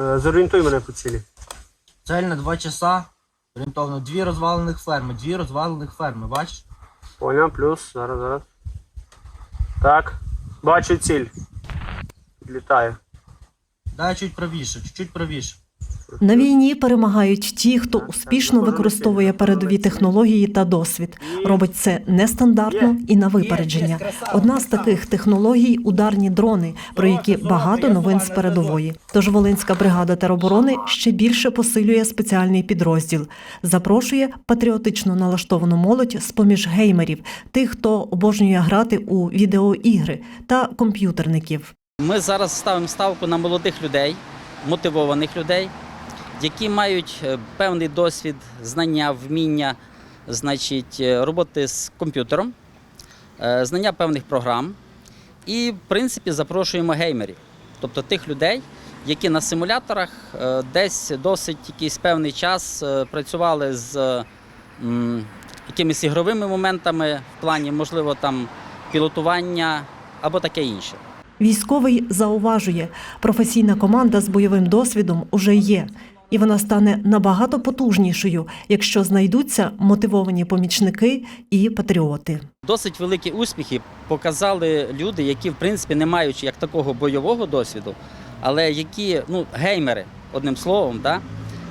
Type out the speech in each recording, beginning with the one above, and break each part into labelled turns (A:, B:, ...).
A: Е, Зорієнтуй мене по цілі.
B: Цель на 2 часа. Орієнтовно дві розвалених ферми. Дві розвалених ферми, бачиш?
A: Поняв, плюс. Зараз, зараз. Так. Бачу ціль. Підлітає.
B: Дай чуть правіше, чуть правіше.
C: На війні перемагають ті, хто успішно використовує передові технології та досвід. Робить це нестандартно і на випередження. Одна з таких технологій ударні дрони, про які багато новин з передової. Тож Волинська бригада тероборони ще більше посилює спеціальний підрозділ. Запрошує патріотично налаштовану молодь з поміж геймерів, тих, хто обожнює грати у відеоігри та комп'ютерників.
D: Ми зараз ставимо ставку на молодих людей, мотивованих людей, які мають е, певний досвід, знання, вміння, значить, е, роботи з комп'ютером, е, знання певних програм. І, в принципі, запрошуємо геймерів, тобто тих людей, які на симуляторах десь досить якийсь певний час працювали з якимись ігровими моментами в плані, можливо, там пілотування або таке інше.
C: Військовий зауважує, професійна команда з бойовим досвідом уже є, і вона стане набагато потужнішою, якщо знайдуться мотивовані помічники і патріоти.
D: Досить великі успіхи показали люди, які, в принципі, не маючи як такого бойового досвіду, але які ну, геймери, одним словом, да?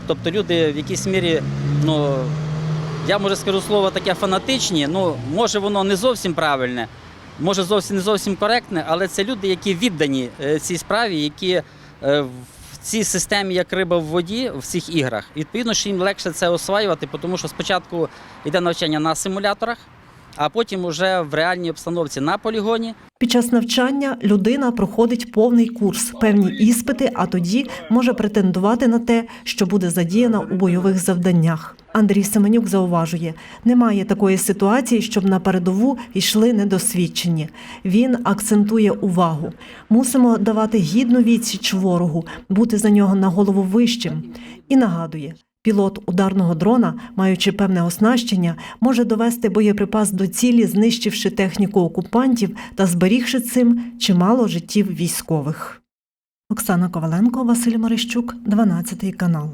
D: тобто люди в якійсь мірі, ну, я може скажу слово таке фанатичні, ну, може воно не зовсім правильне, може зовсім не зовсім коректне, але це люди, які віддані е, цій справі, які е, в цій системі, як риба в воді, в цих іграх. Відповідно, що їм легше це осваювати, тому що спочатку йде навчання на симуляторах, а потім уже в реальній обстановці на полігоні.
C: Під час навчання людина проходить повний курс, певні іспити, а тоді може претендувати на те, що буде задіяна у бойових завданнях. Андрій Семенюк зауважує, немає такої ситуації, щоб на передову йшли недосвідчені. Він акцентує увагу. Мусимо давати гідну відсіч ворогу, бути за нього на голову вищим. І нагадує. Пілот ударного дрона, маючи певне оснащення, може довести боєприпас до цілі, знищивши техніку окупантів та зберігши цим чимало життів військових. Оксана Коваленко, Василь Марищук, 12 канал.